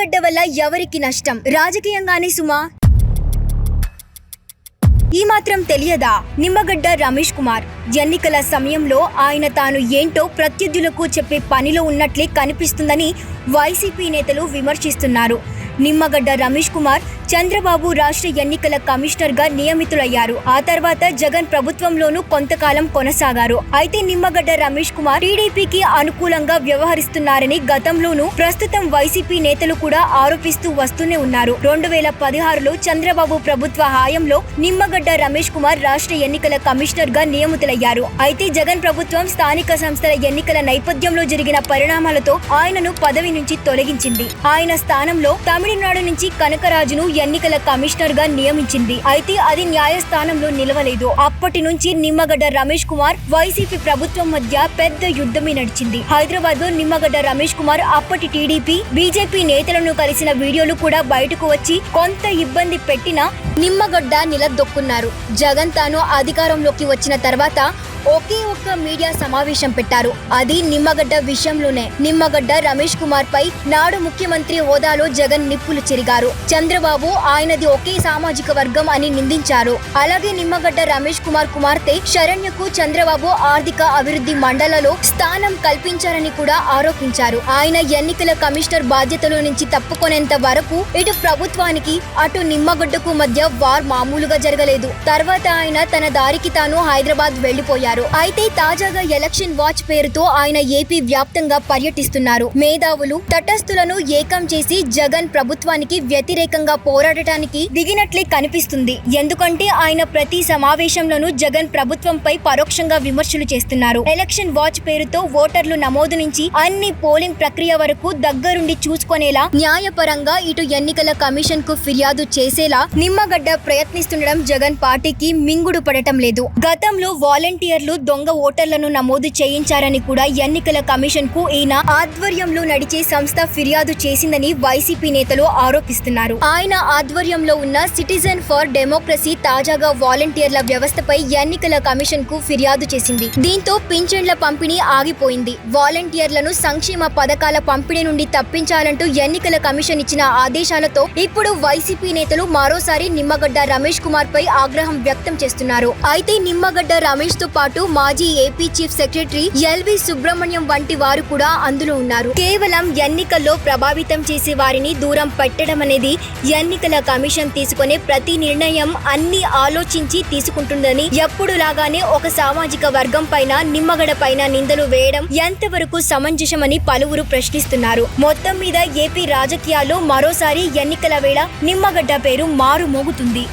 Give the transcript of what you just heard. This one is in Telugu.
నిమ్మగడ్డ వల్ల ఎవరికి నష్టం? రాజకీయంగానే సుమా? ఈ మాత్రం తెలియదా? నిమ్మగడ్డ రమేష్ కుమార్. ఎన్నికల సమయంలో ఆయన తాను ఏంటో ప్రత్యర్థులకు చెప్పే పనిలో ఉన్నట్లే కనిపిస్తుందని వైసీపీ నేతలు విమర్శిస్తున్నారు. నిమ్మగడ్డ రమేష్ కుమార్ చంద్రబాబు రాష్ట్ర ఎన్నికల కమిషనర్గా నియమితులయ్యారు. ఆ తర్వాత జగన్ ప్రభుత్వంలోనూ కొంతకాలం కొనసాగారు. అయితే నిమ్మగడ్డ రమేష్ కుమార్ టీడీపీకి అనుకూలంగా వ్యవహరిస్తున్నారని గతంలోనూ ప్రస్తుతం వైసీపీ నేతలు కూడా ఆరోపిస్తూ వస్తూనే ఉన్నారు. రెండు వేల పదహారులో చంద్రబాబు ప్రభుత్వ హాయంలో నిమ్మగడ్డ రమేష్ కుమార్ రాష్ట్ర ఎన్నికల కమిషనర్గా నియమితులయ్యారు. అయితే జగన్ ప్రభుత్వం స్థానిక సంస్థల ఎన్నికల నేపథ్యంలో జరిగిన పరిణామాలతో ఆయనను పదవి నుంచి తొలగించింది. ఆయన స్థానంలో తమిళ తమిళనాడు నుంచి కనకరాజును ఎన్నికల కమిషనర్గా నియమించింది. అయితే అది న్యాయస్థానంలో నిలవలేదు. అప్పటి నుంచి నిమ్మగడ్డ రమేష్ కుమార్ వైసీపీ ప్రభుత్వం మధ్య పెద్ద యుద్ధమే నడిచింది. హైదరాబాద్లో నిమ్మగడ్డ రమేష్ కుమార్ అప్పటి టీడీపీ బీజేపీ నేతలను కలిసిన వీడియోలు కూడా బయటకు వచ్చి కొంత ఇబ్బంది పెట్టినా నిమ్మగడ్డ నిలదొక్కున్నారు. జగన్ తాను అధికారంలోకి వచ్చిన తర్వాత ఒకే ఒక్క మీడియా సమావేశం పెట్టారు. అది నిమ్మగడ్డ విషయంలోనే. నిమ్మగడ్డ రమేష్ కుమార్ పై నాడు ముఖ్యమంత్రి హోదాలో జగన్ నిప్పులు చెరిగారు. చంద్రబాబు ఆయనది ఒకే సామాజిక వర్గం అని నిందించారు. అలాగే నిమ్మగడ్డ రమేష్ కుమార్ కుమార్తె శరణ్యకు చంద్రబాబు ఆర్థిక అభివృద్ధి మండలలో స్థానం కల్పించారని కూడా ఆరోపించారు. ఆయన ఎన్నికల కమిషనర్ బాధ్యతల నుంచి తప్పుకునేంత వరకు ఇటు ప్రభుత్వానికి అటు నిమ్మగడ్డకు మధ్య వార్ మామూలుగా జరగలేదు. తర్వాత ఆయన తన దారికి తాను హైదరాబాద్ వెళ్ళిపోయారు అయితే తాజాగా ఎలక్షన్ వాచ్ పేరుతో ఆయన ఏపీ వ్యాప్తంగా పర్యటిస్తున్నారు. మేధావులు తటస్థులను ఏకం చేసి జగన్ ప్రభుత్వానికి వ్యతిరేకంగా పోరాడటానికి దిగినట్లే కనిపిస్తుంది. ఎందుకంటే ఆయన ప్రతి సమావేశంలోనూ జగన్ ప్రభుత్వంపై పరోక్షంగా విమర్శలు చేస్తున్నారు. ఎలక్షన్ వాచ్ పేరుతో ఓటర్లు నమోదు నుంచి అన్ని పోలింగ్ ప్రక్రియ వరకు దగ్గరుండి చూసుకునేలా న్యాయపరంగా ఇటు ఎన్నికల కమిషన్కు ఫిర్యాదు చేసేలా నిమ్మగడ్డ ప్రయత్నిస్తుండడం జగన్ పార్టీకి మింగుడు పడటం లేదు. గతంలో ఓటర్లు దొంగ ఓటర్లను నమోదు చేయించారని కూడా ఎన్నికల కమిషన్కు ఈయన ఆధ్వర్యంలో నడిచే సంస్థ ఫిర్యాదు చేసిందని వైసీపీ నేతలు ఆరోపిస్తున్నారు. ఆయన ఆధ్వర్యంలో ఉన్న సిటిజన్ ఫర్ డెమోక్రసీ తాజాగా వాలంటీర్ల వ్యవస్థపై ఎన్నికల కమిషన్కు ఫిర్యాదు చేసింది. దీంతో పింఛన్ల పంపిణీ ఆగిపోయింది. వాలంటీర్లను సంక్షేమ పథకాల పంపిణీ నుండి తప్పించాలంటూ ఎన్నికల కమిషన్ ఇచ్చిన ఆదేశాలతో ఇప్పుడు వైసీపీ నేతలు మరోసారి నిమ్మగడ్డ రమేష్ కుమార్ పై ఆగ్రహం వ్యక్తం చేస్తున్నారు. అయితే నిమ్మగడ్డ రమేష్తో పాటు మాజీ AP chief secretary LV Subrahmanyam వంటి వారు కూడా అందులో ఉన్నారు. కేవలం ఎన్నికల్లో ప్రభావితం చేసే వారిని దూరం పెట్టడం అనేది ఎన్నికల కమిషన్ తీసుకునే ప్రతి నిర్ణయం అన్ని ఆలోచించి తీసుకుంటుందని ఎప్పుడు లాగానే ఒక సామాజిక వర్గం పైన నిమ్మగడ పైన నిందలు వేయడం ఎంతవరకు సమంజసమని పలువురు ప్రశ్నిస్తున్నారు. మొత్తం మీద ఏపీ రాజకీయాల్లో మరోసారి ఎన్నికల వేళ నిమ్మగడ్డ పేరు మారుమోగుతుంది.